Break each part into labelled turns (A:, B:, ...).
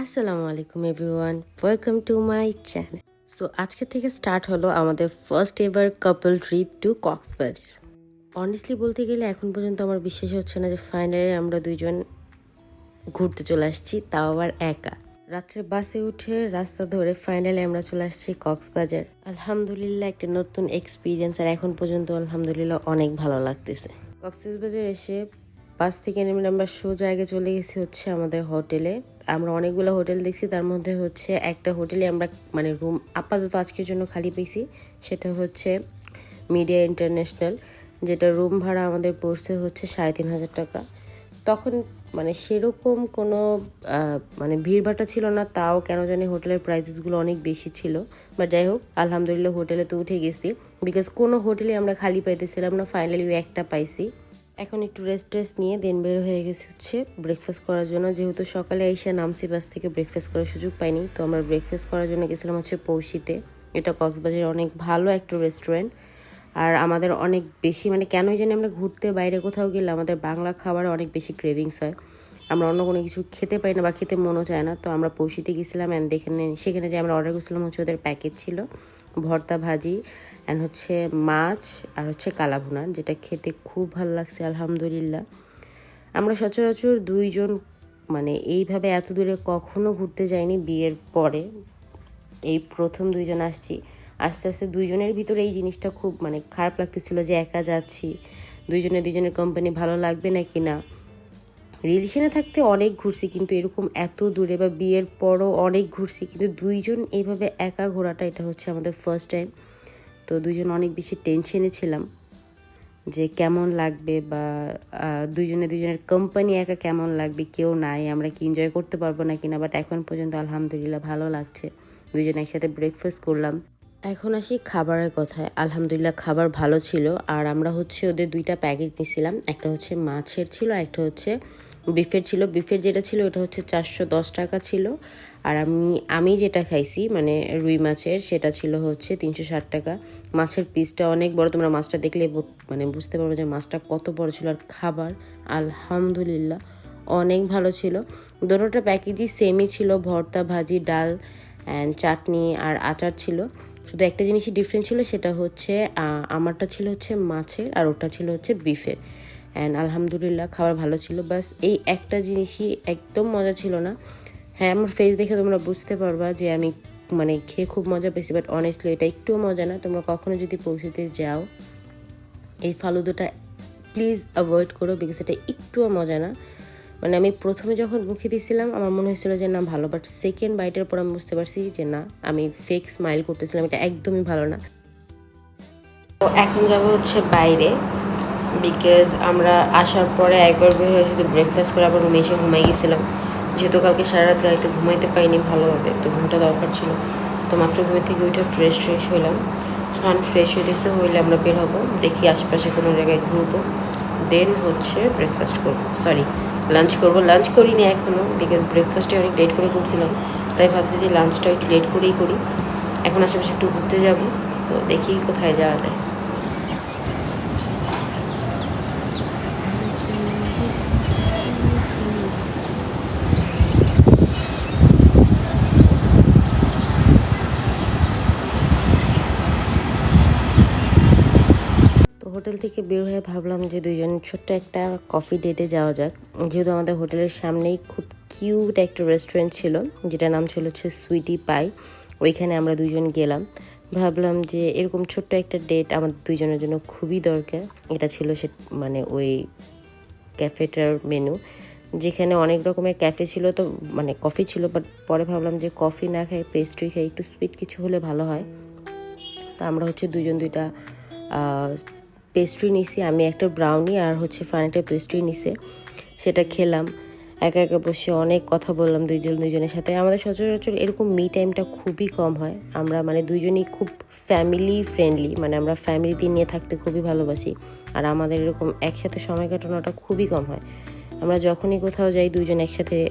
A: আসসালামু আলাইকুম everyone welcome to my channel so আজকে থেকে স্টার্ট হলো আমাদের first ever couple trip to Cox's Bazar honestly বলতে গেলে এখন পর্যন্ত আমার বিশ্বাস হচ্ছে না যে ফাইনালি আমরা দুইজন ঘুরতে চলে আসছি, তাও আবার একা। রাত্রে বাসে উঠে রাস্তা ধরে ফাইনালি আমরা চলে আসছি কক্সবাজার আলহামদুলিল্লাহ, একটা নতুন এক্সপিরিয়েন্স আর এখন পর্যন্ত আলহামদুলিল্লাহ অনেক ভালো লাগতেছে। কক্সবাজার এসে বাস থেকে নেমে আমরা সোজা আগে চলে গেছি হচ্ছে আমাদের হোটেলে আমরা অনেকগুলো হোটেল দেখছি, তার মধ্যে হচ্ছে একটা হোটেলে আমরা মানে রুম আপাতত আজকের জন্য খালি পেয়েছি, সেটা হচ্ছে মিডিয়া ইন্টারন্যাশনাল, যেটা রুম ভাড়া আমাদের পড়ছে হচ্ছে সাড়ে তিন হাজার টাকা। তখন মানে সেরকম কোনো মানে ভিড়ভাটা ছিল না, তাও কেন জানি হোটেলের প্রাইসেসগুলো অনেক বেশি ছিল। বাট যাই হোক, আলহামদুলিল্লাহ হোটেলে তো উঠে গেছি বিকজ কোনো হোটেলে আমরা খালি পাইতেছিলাম না ফাইনালি একটা পাইছি। এখন একটু রেস্ট টেস্ট নিয়ে দেন বের হয়ে গেছে হচ্ছে ব্রেকফাস্ট করার জন্য। যেহেতু সকালে এসে নামসি বাস থেকে ব্রেকফাস্ট করার সুযোগ পাইনি। তো আমরা ব্রেকফাস্ট করার জন্য গেছিলাম হচ্ছে পৌষিতে এটা কক্সবাজারের অনেক ভালো একটা রেস্টুরেন্ট আর আমাদের অনেক বেশি মানে কেনই জানি আমরা ঘুরতে বাইরে কোথাও গেলে আমাদের বাংলা খাবার অনেক বেশি ক্রেভিংস হয়। আমরা অন্য কোনো কিছু খেতে পাই না বা খেতে মনও চায় না। তো আমরা পৌষিতে গেছিলাম অ্যান্ড এখানে সেখানে যে আমরা অর্ডার করেছিলাম হচ্ছে ওদের প্যাকেজ ছিল। ভর্তা ভাজি অ্যান্ড হচ্ছে মাছ আর হচ্ছে কালাভুনা, যেটা খেতে খুব ভালো লাগছে, আলহামদুলিল্লাহ। আমরা সচরাচর দুইজন মানে এইভাবে এত দূরে কখনো ঘুরতে যাইনি বিয়ের পরে। এই প্রথম দুইজন আসছি। আস্তে আস্তে দুইজনের ভিতরে এই জিনিসটা খুব মানে খারাপ লাগতেছিল যে একা যাচ্ছি। দুইজনে দুইজনের কোম্পানি ভালো লাগবে না? কি না রিলেশনে থাকতে অনেক ঘুরছি, কিন্তু এরকম এত দূরে বা বিয়ের পরও অনেক ঘুরছি, কিন্তু দুইজন এইভাবে একা ঘোরাটা এটা হচ্ছে আমাদের ফার্স্ট টাইম তো দুজন অনেক বেশি টেনশনে ছিলাম যে কেমন লাগবে বা দুজনে দুজনের কোম্পানি একা কেমন লাগবে, কেউ নাই, আমরা কি এনজয় করতে পারব না কিনা বাট এখন পর্যন্ত আলহামদুলিল্লাহ ভালো লাগছে। দুজনে একসাথে ব্রেকফাস্ট করলাম। এখন আসি খাবারের কথায়। আলহামদুলিল্লাহ খাবার ভালো ছিল, আর আমরা হচ্ছে ওদের দুইটা প্যাকেজ নিয়েছিলাম একটা হচ্ছে মাছের ছিল একটা হচ্ছে বিফের ছিল, বিফের যেটা ছিল ওটা হচ্ছে চারশো দশ টাকা ছিল। আর আমি আমি যেটা খাইছি মানে রুই মাছের, সেটা ছিল হচ্ছে তিনশো ষাট টাকা। মাছের পিসটা অনেক বড়, তোমরা মাছটা দেখলে মানে বুঝতে পারবে যে মাছটা কত বড় ছিল আর খাবার, আলহামদুলিল্লাহ, অনেক ভালো ছিল। দুটোটা প্যাকেজই সেমই ছিল, ভর্তা, ভাজি, ডাল অ্যান্ড চাটনি আর আচার ছিল। শুধু একটা জিনিসই ডিফারেন্ট ছিল, সেটা হচ্ছে আমারটা ছিল হচ্ছে মাছের আর ওটা ছিল হচ্ছে বিফের। অ্যান্ড আলহামদুলিল্লাহ, খাবার ভালো ছিল। বাস এই একটা জিনিসই একদম মজা ছিল না। হ্যাঁ আমার ফেস দেখে তোমরা বুঝতে পারবা যে আমি মানে খেয়ে খুব মজা পেয়েছি বাট অনেস্টলি এটা একটুও মজা না। তোমরা কখনো যদি পৌঁছতে যাও, এই ফালুদোটা প্লিজ অ্যাভয়েড করো বিকজ এটা একটুও মজা না। মানে আমি প্রথমে যখন মুখে দিয়েছিলাম আমার মনে হয়েছিল যে না, ভালো। বাট সেকেন্ড বাইটের পর আমি বুঝতে পারছি যে না, আমি ফেক স্মাইল করতেছিলাম, এটা একদমই ভালো না। তো এখন যাব হচ্ছে বাইরে। বিকজ আমরা আসার পরে একবার বের হয়ে শুধু ব্রেকফাস্ট করে আবার রুমে এসে ঘুমাই গেছিলাম। যেহেতু কালকে সারা রাত গাড়িতে ঘুমাইতে পাইনি ভালোভাবে, তো ঘুমটা দরকার ছিল। তো মাত্র ঘুমের থেকে উঠে ফ্রেশ ফ্রেশ হইলাম। স্নান ফ্রেশ হইতেছে, হইলে আমরা বের হব। দেখি আশেপাশে কোনো জায়গায় ঘুরবো। দেন হচ্ছে ব্রেকফাস্ট করব। সরি লাঞ্চ করব। লাঞ্চ করিনি এখনও বিকজ ব্রেকফাস্টে অনেক লেট করে করছিলাম। তাই ভাবছি যে লাঞ্চটা একটু লেট করেই করি। এখন আশেপাশে একটু ঘুরতে যাব। তো দেখি কোথায় যাওয়া যায় তো হোটেল থেকে বের হয়ে ভাবলাম যে দুজন ছোট্ট একটা কফি ডেটে যাওয়া যাক। যেহেতু আমাদের হোটেলের সামনেই খুব কিউট একটা রেস্টুরেন্ট ছিল, যেটার নাম ছিল হচ্ছে সুইটি পাই ওইখানে আমরা দুজন গেলাম। ভাবলাম যে এরকম ছোট্ট একটা ডেট আমাদের দুজনের জন্য খুবই দরকার। এটা ছিল সে মানে ওই ক্যাফেটার মেনু যেখানে অনেক রকমের ক্যাফে ছিল তো মানে কফি ছিল বাট পরে ভাবলাম যে কফি না খাই পেস্ট্রি খাই একটু সুইট কিছু হলে ভালো হয়। তো আমরা হচ্ছে দুজন দুইটা পেস্ট্রি নিছি, আমি একটা ব্রাউনি আর হচ্ছে ফান একটা পেস্ট্রি নিছে। সেটা খেলাম, একা একা বসে অনেক কথা বললাম দুইজন দুইজনের সাথে। আমাদের সচরাচর এরকম মি টাইমটা খুবই কম হয়। আমরা মানে দুইজনই খুব ফ্যামিলি ফ্রেন্ডলি মানে আমরা ফ্যামিলিতে নিয়ে থাকতে খুবই ভালোবাসি। আর আমাদের এরকম একসাথে সময় কাটানোটা খুবই কম হয়। আমরা যখনই কোথাও যাই, দুইজন একসাথে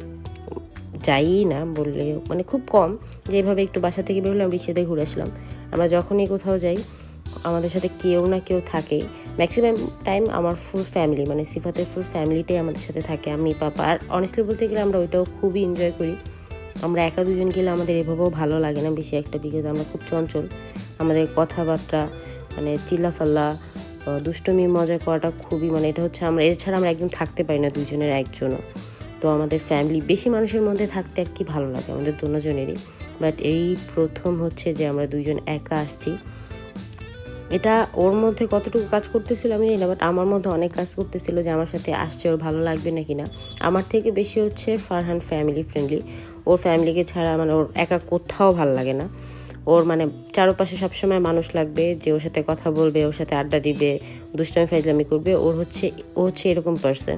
A: যাই না বললে মানে খুব কম। যেভাবে একটু বাসা থেকে বেরোলাম রিক্সাতে ঘুরে আসলাম। আমরা যখনই কোথাও যাই আমাদের সাথে কেউ না কেউ থাকেই। ম্যাক্সিমাম টাইম আমার ফুল ফ্যামিলি মানে সিফাতের ফুল ফ্যামিলিটাই আমাদের সাথে থাকে, আমি, পাপা। আর অনেস্টলি বলতে গেলে আমরা ওইটাও খুবই এনজয় করি। আমরা একা দুজন গেলে আমাদের এভাবেও ভালো লাগে না বেশি একটা বিকজ আমরা খুব চঞ্চল। আমাদের কথাবার্তা মানে চিল্লাফাল্লা দুষ্টুমি, মজা করাটা খুবই মানে এটা হচ্ছে আমরা, এছাড়া আমরা একদম থাকতে পারি না দুজনের একজনও। তো আমাদের ফ্যামিলি বেশি মানুষের মধ্যে থাকতে আর কি ভালো লাগে আমাদের দুজনেরই। বাট এই প্রথম হচ্ছে যে আমরা দুইজন একা আসছি। এটা ওর মধ্যে কতটুকু কাজ করতেছিল আমি জানি না বাট আমার মধ্যে অনেক কাজ করতেছিল যে আমার সাথে আসছে, ওর ভালো লাগবে নাকি না। আমার থেকে বেশি হচ্ছে ফারহান ফ্যামিলি ফ্রেন্ডলি ওর ফ্যামিলিকে ছাড়া মানে ওর একা কোথাও ভালো লাগে না। ওর মানে চারপাশে সবসময় মানুষ লাগবে, যে ওর সাথে কথা বলবে, ওর সাথে আড্ডা দিবে, দুষ্টামি, ফাইজলামি করবে। ওর হচ্ছে, ও হচ্ছে এরকম পার্সন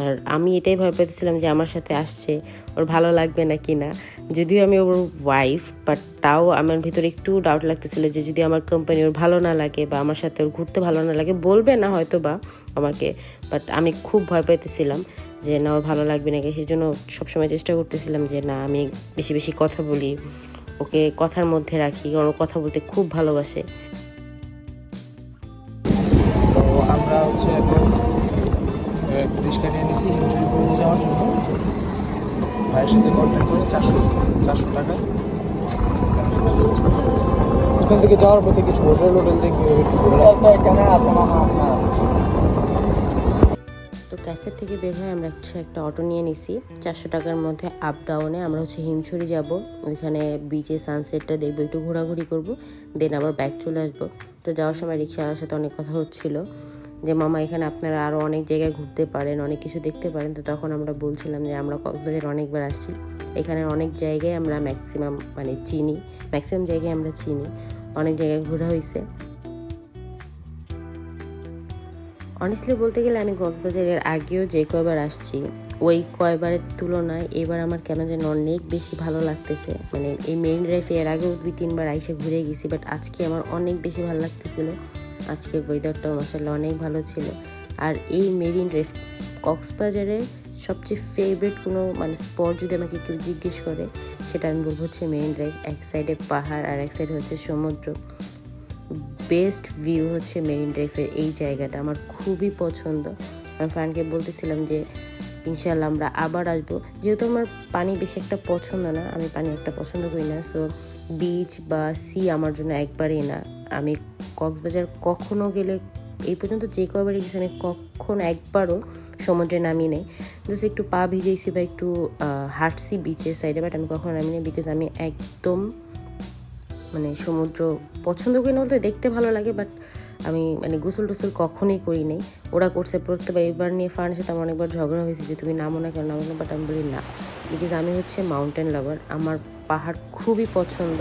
A: আর আমি এটাই ভয় পেতেছিলাম যে আমার সাথে আসছে, ওর ভালো লাগবে না কি না। যদিও আমি ওর ওয়াইফ বাট তাও আমার ভিতরে একটু ডাউট লাগতেছিল যে যদি আমার কোম্পানি ওর ভালো না লাগে বা আমার সাথে ওর ঘুরতে ভালো না লাগে, বলবে না হয়তো বা আমাকে বাট আমি খুব ভয় পাইতেছিলাম যে না, ওর ভালো লাগবে নাকি সেই জন্য সবসময় চেষ্টা করতেছিলাম যে না, আমি বেশি বেশি কথা বলি, ওকে কথার মধ্যে রাখি, কারণ ও কথা বলতে খুব ভালোবাসে।
B: তো আমরা হচ্ছে রিক্সা নিয়ে নিয়েছি হিমচুরি যাওয়ার জন্য। ভাইয়ের সাথে কন্ট্যাক্ট করে চারশো চারশো টাকা ওখান থেকে যাওয়ার পথে কিছু হোটেল হোটেল দেখে
A: তো ক্যাফে থেকে বের হয়ে আমরা হচ্ছে একটা অটো নিয়ে নিছি। চারশো টাকার মধ্যে আপ ডাউনে আমরা হচ্ছে হিমছড়ি যাব। ওইখানে বিচে সানসেটটা দেখব একটু ঘোরাঘুরি করব দেন আবার ব্যাক চলে আসব। তো যাওয়ার সময় রিক্সাওয়ালার সাথে অনেক কথা হচ্ছিল। যে, মামা, এখানে আপনারা আরও অনেক জায়গায় ঘুরতে পারেন, অনেক কিছু দেখতে পারেন। তো তখন আমরা বলছিলাম যে, আমরা কক্সবাজার অনেকবার আসছি। এখানে অনেক জায়গায় আমরা ম্যাক্সিমাম মানে চিনি ম্যাক্সিমাম জায়গায় আমরা চিনি। অনেক জায়গায় ঘোরা হয়েছে অনেস্টলি বলতে গেলে আমি কক্সবাজারের আগেও যে কয়বার আসছি, ওই কয়বারের তুলনায় এবার আমার কেন যেন অনেক বেশি ভালো লাগতেছে। মানে এই মেইন ড্রাইভে এর আগেও দুই, তিনবার আইসে ঘুরে গেছি বাট আজকে আমার অনেক বেশি ভালো লাগতেছিল। আজকের ওয়েদারটাও মাসাল্লাহ অনেক ভালো ছিল। আর এই মেরিন ড্রাইভ কক্সবাজারের সবচেয়ে ফেভারিট কোনো মানে স্পট যদি আমাকে কেউ জিজ্ঞেস করে, সেটা আমি বলব হচ্ছে মেরিন ড্রাইভ এক সাইডে পাহাড় আর এক সাইডে হচ্ছে সমুদ্র। বেস্ট ভিউ হচ্ছে মেরিন ড্রাইভের এই জায়গাটা, আমার খুবই পছন্দ। আমি ফ্যানকে বলতেছিলাম যে ইনশাল্লাহ আমরা আবার আসব। যেহেতু আমার পানি বেশি একটা পছন্দ না, আমি পানি একটা পছন্দ করি না সো বিচ বা সি আমার জন্য একবারই না। আমি কক্সবাজার কখনো গেলে, এই পর্যন্ত যে কয়বারই গেছি আমি কখনো একবারও সমুদ্রে নামি নেই। জাস্ট একটু পা ভিজেছি বা একটু হাঁটছি বিচের সাইডে বাট আমি কখনো নামি নেই বিকজ আমি একদম মানে সমুদ্র পছন্দ করি না বলতে দেখতে ভালো লাগে বাট আমি মানে গোসল টোসল কখনোই করি নাই। ওরা করছে, প্রত্যেকবার এবার নিয়ে ফার্নের সাথে আমার অনেকবার ঝগড়া হয়েছে যে তুমি নামো না কেন? নামো না বাট আমি বলি না। বিকজ আমি হচ্ছে মাউন্টেন লাভার আমার পাহাড় খুবই পছন্দ।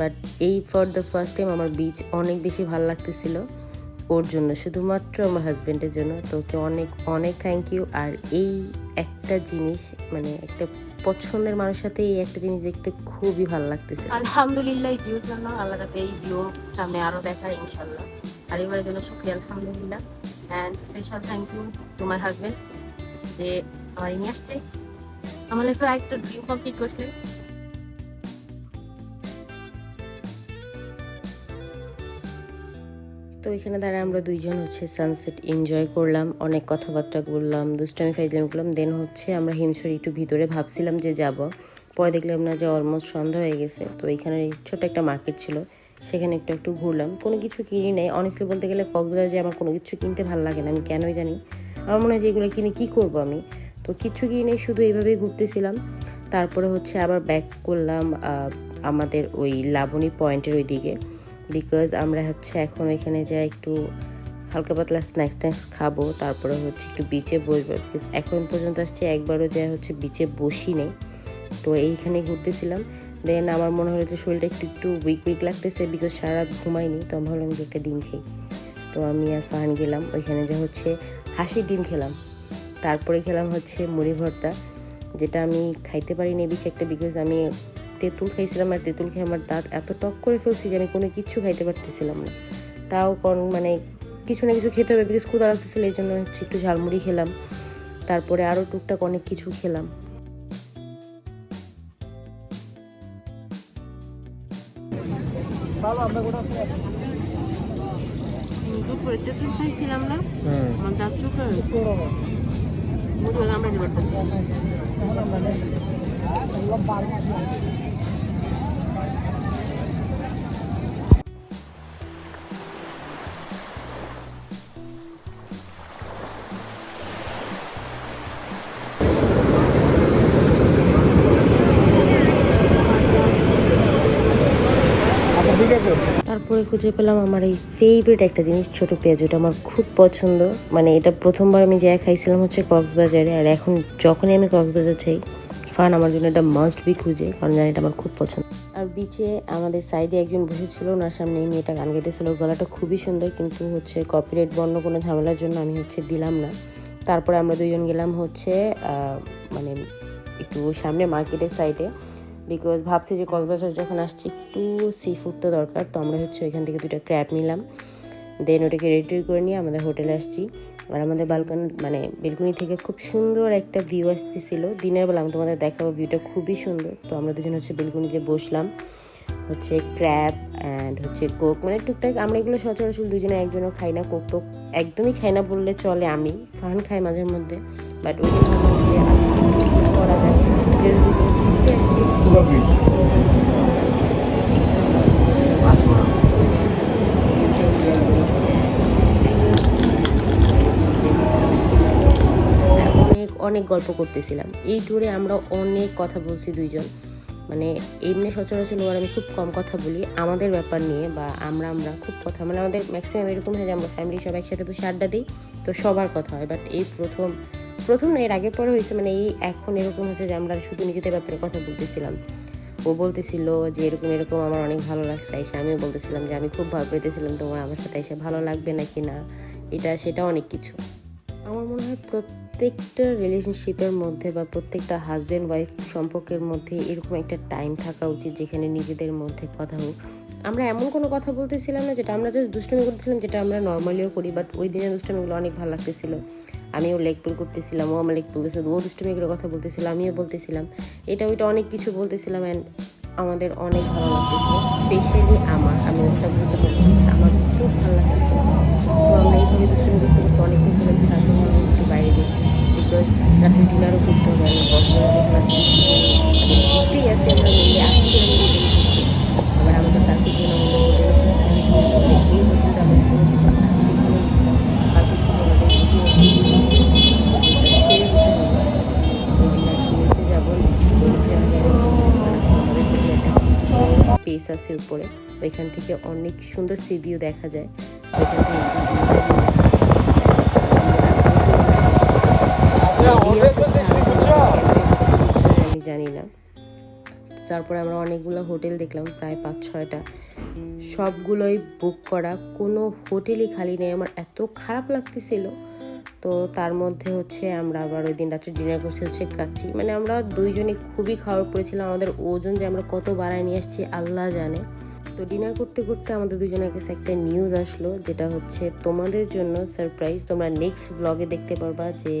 A: বাট এই ফর দ্য ফার্স্ট টাইম আমার বিচ অনেক বেশি ভালো লাগতেছিল ওর জন্য, শুধুমাত্র আমার হাজব্যান্ডের জন্য। তো ওকে অনেক অনেক থ্যাংক ইউ আর এই একটা জিনিস মানে একটা পছন্দের মানুষের সাথে এই একটা জিনিস দেখতে খুবই ভালো লাগতেছে।
C: আলহামদুলিল্লাহ, এই ভিউর জন্য আল্লাহ এই ভিউ সামনে আরও দেখা ইনশাল্লাহ আর এবারের জন্য শুক্রিয়া, আলহামদুলিল্লাহ। And special thank you to my husband যে আমার নিয়ে আসছে। আমার লাইফের একটা ড্রিম কমপ্লিট করছে।
A: তো এখানে দাঁড়া আমরা দুইজন হচ্ছে সানসেট এনজয় করলাম। অনেক কথাবার্তা বললাম, দুষ্টামি ফাইজলাম করলাম। দেন হচ্ছে আমরা হিমসরি একটু ভিতরে ভাবছিলাম যে যাব। পরে দেখলাম না যে অলমোস্ট সন্ধ্যা হয়ে গেছে। তো এখানে ছোট একটা মার্কেট ছিল। সেখানে একটু একটু ঘুরলাম। কোনো কিছু কিনি নাই। অনেস্টলি বলতে গেলে কক্সবাজার যে আমার কোনো কিছু কিনতে ভালো লাগে না। আমি কেনই জানি? আমার মনে হয় যে এগুলো কিনে কী করব আমি? তো কিছু কিনে শুধু এইভাবেই ঘুরতেছিলাম। তারপরে হচ্ছে আবার ব্যাক করলাম আমাদের ওই লাবণী পয়েন্টের ওই দিকে বিকজ আমরা হচ্ছে এখন ওইখানে যাই একটু হালকা পাতলা স্ন্যাক ট্যাক্স খাব, তারপরে হচ্ছে একটু বিচে বসবো। বিকজ এখন পর্যন্ত আসছে একবারও যা হচ্ছে বিচে বসি নেই তো এইখানে ঘুরতেছিলাম। দেন আমার মনে হলো যে শরীরটা একটু একটু উইক উইক লাগতেছে বিকজ সারা রাত ঘুমাইনি, তো আমি ভাবলাম যে একটা ডিম খাই তো আমি আর ফান গেলাম, ওইখানে যা হচ্ছে হাসির ডিম খেলাম। তারপরে খেলাম হচ্ছে মুড়ি ভর্তা, যেটা আমি খাইতে পারিনি বেশি একটা বিকজ আমি তেঁতুল খাইছিলাম আর তেঁতুল খেয়ে আমার দাঁত এত টক করে ফেলছি যে আমি কোনো কিচ্ছু খাইতে পারতেছিলাম না। তাও কোন মানে কিছু না কিছু খেতে হবে বিকজ ক্ষুদা লাগতেছিল এই জন্য হচ্ছে একটু ঝালমুড়ি খেলাম। তারপরে আরও টুকটাক অনেক কিছু খেলাম।
B: ভালো আমরা কোথাও
C: দুপুরে তেঁতুল খাইছিলাম না। আমার দাঁত চোখে আমরা
A: তারপরে খুঁজে পেলাম, আমার এই ফেভারিট একটা জিনিস ছোট পেঁয়াজ, ওটা আমার খুব পছন্দ। মানে এটা প্রথমবার আমি যা খাইছিলাম হচ্ছে কক্সবাজারে, আর এখন যখনই আমি কক্সবাজার চাই ফান আমার জন্য এটা মাস্ট বি খুঁজে, কারণ জানি এটা আমার খুব পছন্দ। আর বিচে আমাদের সাইডে একজন বসেছিল, ওনার সামনে এই মেয়েটা গান গাইতেছিল গলাটা খুবই সুন্দর, কিন্তু হচ্ছে কপিরাইট বন্য কোনো ঝামেলার জন্য আমি হচ্ছে দিলাম না। তারপরে আমরা দুইজন গেলাম হচ্ছে মানে একটু সামনে মার্কেটের সাইডে বিকজ ভাবছি যে কক্সবাজার যখন আসছি, একটু সি ফুড তো দরকার। তো আমরা হচ্ছে ওইখান থেকে দুটো ক্র্যাব নিলাম। দেন ওটাকে রেডি করে নিয়ে আমাদের হোটেলে আসছি। আর আমাদের বালকনি মানে বেলকনি থেকে খুব সুন্দর একটা ভিউ আসতেছিল। দিনের বেলা আমি তোমাদের দেখাবো ভিউটা খুবই সুন্দর। তো আমরা দুজন হচ্ছে বেলকনিতে বসলাম। হচ্ছে ক্র্যাব অ্যান্ড হচ্ছে কোক মানে টুকটাক আমরা এগুলো সচরাচর দুজনে একজনও খাই না। কোক টোক একদমই খাই না বললে চলে আমি। ফান খাই মাঝে মধ্যে বাট ওই করা যায়। যেহেতু অনেক অনেক গল্প করতেছিলাম। এই ট্যুরে আমরা অনেক কথা বলছি দুইজন। মানে এমনি সচরাচর ওর আমি খুব কম কথা বলি। আমাদের ব্যাপার নিয়ে বা আমরা আমরা খুব কথা মানে আমাদের ম্যাক্সিমাম এরকম হয় যে আমরা ফ্যামিলি সব একসাথে বসে আড্ডা দিই, তো সবার কথা হয়। বাট এই প্রথম প্রথম না, এর আগে পরে হয়েছে মানে এই এখন এরকম হচ্ছে যে আমরা শুধু নিজেদের ব্যাপারে কথা বলতেছিলাম। ও বলতেছিল যে এরকম এরকম আমার অনেক ভালো লাগছে এসে আমিও বলতেছিলাম যে আমি খুব ভালো পেতেছিলাম তোমার, আমার সাথে এসে ভালো লাগবে নাকি না? এটা, সেটা অনেক কিছু। আমার মনে হয় প্রত্যেকটা রিলেশনশিপের মধ্যে বা প্রত্যেকটা হাজব্যান্ড ওয়াইফ সম্পর্কের মধ্যে এরকম একটা টাইম থাকা উচিত যেখানে নিজেদের মধ্যে কথা হোক। আমরা এমন কোনো কথা বলতেছিলাম না, যেটা আমরা জাস্ট দুষ্টমি করতেছিলাম, যেটা আমরা নর্মালিও করি বাট ওই দিনের দুষ্টমিগুলো অনেক ভালো লাগতেছিল। আমিও লেগ পুল করতেছিলাম, ও আমার লেগ পুলতেছিল ও দুষ্টুমি এগুলো কথা বলতেছিল, আমিও বলতেছিলাম। এটা ওইটা অনেক কিছু বলতেছিলাম অ্যান্ড আমাদের অনেক ভালো লাগতেছিল স্পেশালি আমার, আমি ওটা বলতে পারছি আমার খুব ভালো লাগতেছিল। তো আমরা এইভাবে দুষ্টুমি করতে করতে অনেক কিছু লাগছে একটু বাইরে দিই বিকজ রাত্রে ডিনারও করতে হবে আমি কক্সবাজার উপরে ওইখান থেকে অনেক সুন্দর সি ভিউ দেখা যায়। ওইখান থেকে
B: আচ্ছা
A: আমি জানি না। তারপরে আমরা অনেকগুলো হোটেল দেখলাম প্রায় পাঁচ ছয়টা। সবগুলোই বুক করা কোনো হোটেলই খালি নেই। আমার এত খারাপ লাগতেছিল। তো তার মধ্যে হচ্ছে আমরা আবার ওই দিন রাত্রে ডিনার করছি হচ্ছে কাচ্চি। মানে আমরা দুইজনে খুবই খাওয়ার পড়েছিলাম, আমাদের ওজন যে আমরা কত বাড়ায় নিয়ে আসছি, আল্লাহ জানে। তো ডিনার করতে করতে আমাদের দুজনের কাছে একটা নিউজ আসলো, যেটা হচ্ছে তোমাদের জন্য সারপ্রাইজ তোমরা নেক্সট ব্লগে দেখতে পারবা যে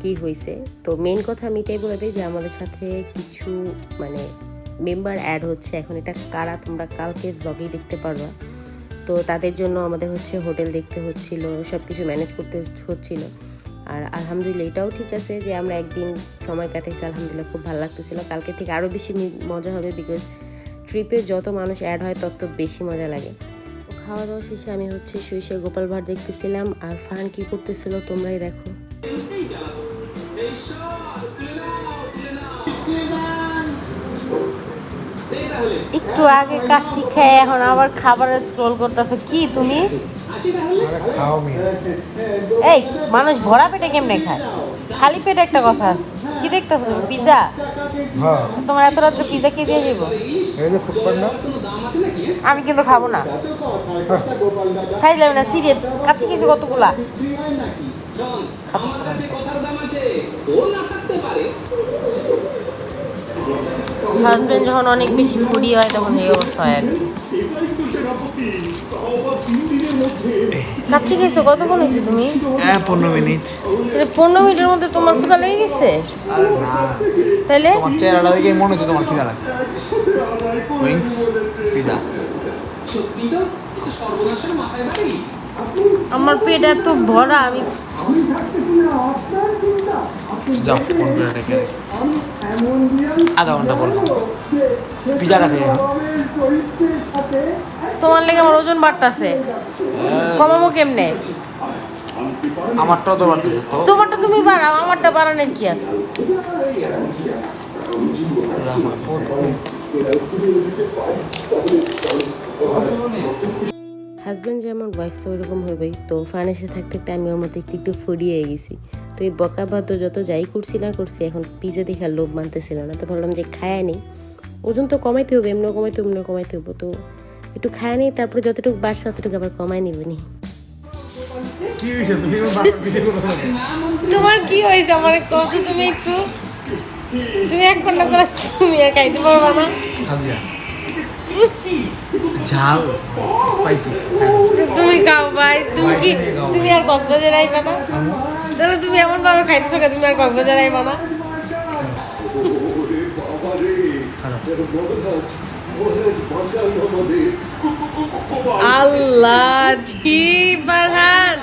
A: কি হয়েছে তো মেন কথা আমি এটাই বলে দিই যে আমাদের সাথে কিছু মানে মেম্বার অ্যাড হচ্ছে। এখন এটা কারা তোমরা কালকে ব্লগেই দেখতে পারবা। তো তাদের জন্য আমাদের হচ্ছে হোটেল দেখতে হচ্ছিল সব কিছু ম্যানেজ করতে হচ্ছিল। আর আলহামদুলিল্লাহ এটাও ঠিক আছে যে আমরা একদিন সময় কাটাইছি, আলহামদুলিল্লাহ খুব ভালো লাগতেছিল। কালকে থেকে আরও বেশি মজা হবে বিকজ ট্রিপে যত মানুষ অ্যাড হয়, তত বেশি মজা লাগে। খাওয়া দাওয়া শেষে আমি হচ্ছে শুয়ে গোপাল ভাট দেখতেছিলাম। আর ফান কি করতেছিল তোমরাই দেখো।
C: একটু আগে কাচ্চি খেয়ে এখন আবার খাবারের স্ক্রোল করতেছো। কি তুমি? এই মানুষ ভরা পেটে কেমনে খায়? খালি পেটে একটা কথা আছে। কি দেখতেছো তুমি? পিজা?
B: হ্যাঁ।
C: তোমার এত রাত্রে পিজা কে দিয়ে যাব আমি কিন্তু খাব না। খাই যাবে না সিরিয়াস কাচ্চি খেয়েছি কতগুলা? হাজবেন্ড যখন অনেক বেশি ফুডি হয় তখন এই অবস্থা হয় আর কি। কাচ্চি খেয়েছো? কতক্ষণ হয়েছে তুমি?
B: হ্যাঁ পনেরো মিনিট।
C: তাহলে পনেরো মিনিটের মধ্যে তোমার ক্ষুদা লেগে গেছে? তাহলে?
B: তোমার চেহারাটা দেখে মনে হচ্ছে তোমার খিদা লাগছে। Wings pizza.
C: আমার পেট এত ভরা আমি
B: যাও ফোন করে আধা ঘণ্টা পর। পিজাটা এখন
A: তোমার লেগে আমার ওজন বাড়তাছে। কমাবো কেমনে?
B: আমারটাও তো বাড়তেছে। তো
A: তোমারটা তুমি বাড়াও আমারটা বাড়ানোর কি আছে? হাজব্যান্ড যেমন ওয়াইফ তো ওইরকম হবেই তো ফার্নেসে থাকতে থাকতে আমি ওর মধ্যে একটু একটু ফুরিয়ে গেছি। তো এই বকা বাদ্য যত যাই করছি না করছি এখন পিজা দেখে আর লোভ মানতেছিল না। তো ভাবলাম যে খায়া নেই। ওজন তো কমাইতে হবে এমনিও কমাইতে হবে এমনিও কমাইতে হবে। তো একটু খায়া নেই তারপরে যতটুকু বাড়ছে ততটুকু আবার কমাই নিব নি। তোমার কি হয়েছে? আমার কত তুমি একটু তুমি এক ঘণ্টা করে তুমি আর খাইতে পারবা না।
B: ঝাল স্পাইসি
A: তুমি খাও ভাই তুমি কি।
B: তুমি
A: আর কক্সবাজার আইবা না। তাহলে তুমি এমন ভাবে খাইতেছো কেন? তুমি আর কক্সবাজার আইবা না
B: খারাপ
A: আল্লাহ জি ফারহান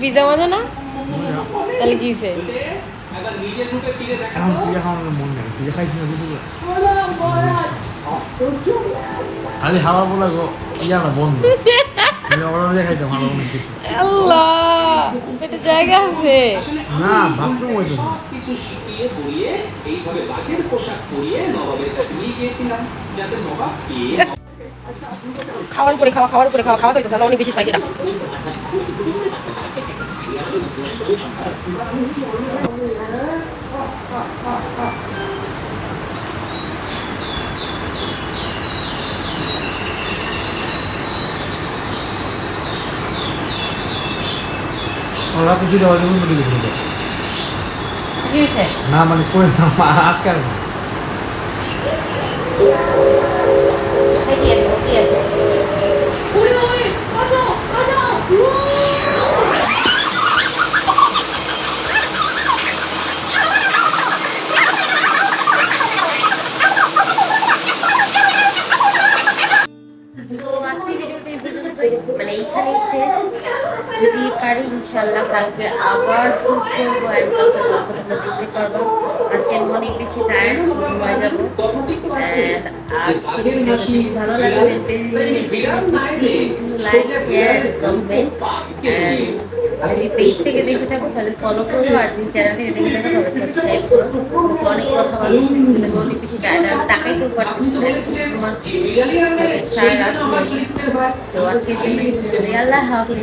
A: পিজা মজা না? তাহলে কি হয়েছে
B: এখন পিজা খাওয়ানোর মন নেই। পিজা খাইছি না দুটো খালি হাওয়া বলা গো ইয়া না বন্ধ।
A: আল্লাহ পেটে জায়গা আছে।
B: না বাথরুম হইতো না।
D: কিছু শিখিয়ে পড়িয়ে এইভাবে বাঘের পোশাক পরিয়ে নবাবের কাছে নিয়ে গিয়েছিলাম যাতে নবাব পেয়ে
A: খাওয়ার উপরে খাওয়া খাওয়ার উপরে খাওয়া খাওয়া তো তাহলে অনেক বেশি স্পাইসি না
B: ওরা তো দিলে হয়তো অন্য দিকে ছিল
A: কি হয়েছে?
B: না মানে কই না আজকে
A: মানে এইখানেই শেষ। যদি পারি, ইনশাল্লাহ কালকে আবার শুট করব একদম দেখতে পারব। আজকে অনেক বেশি টায়ার্ড হয়ে যাব। ভালো লাগবে লাইক শেয়ার কমেন্ট যদি পেজ থেকে দেখে থাকো তাহলে ফলো করো আর যদি চ্যানেল থেকে দেখে থাকো তাহলে সাবস্ক্রাইব করো অনেক কথা বলছি অনেক বেশি টায়ার্ড আমি তো পারতেছি জন্য আল্লাহ হাফিজ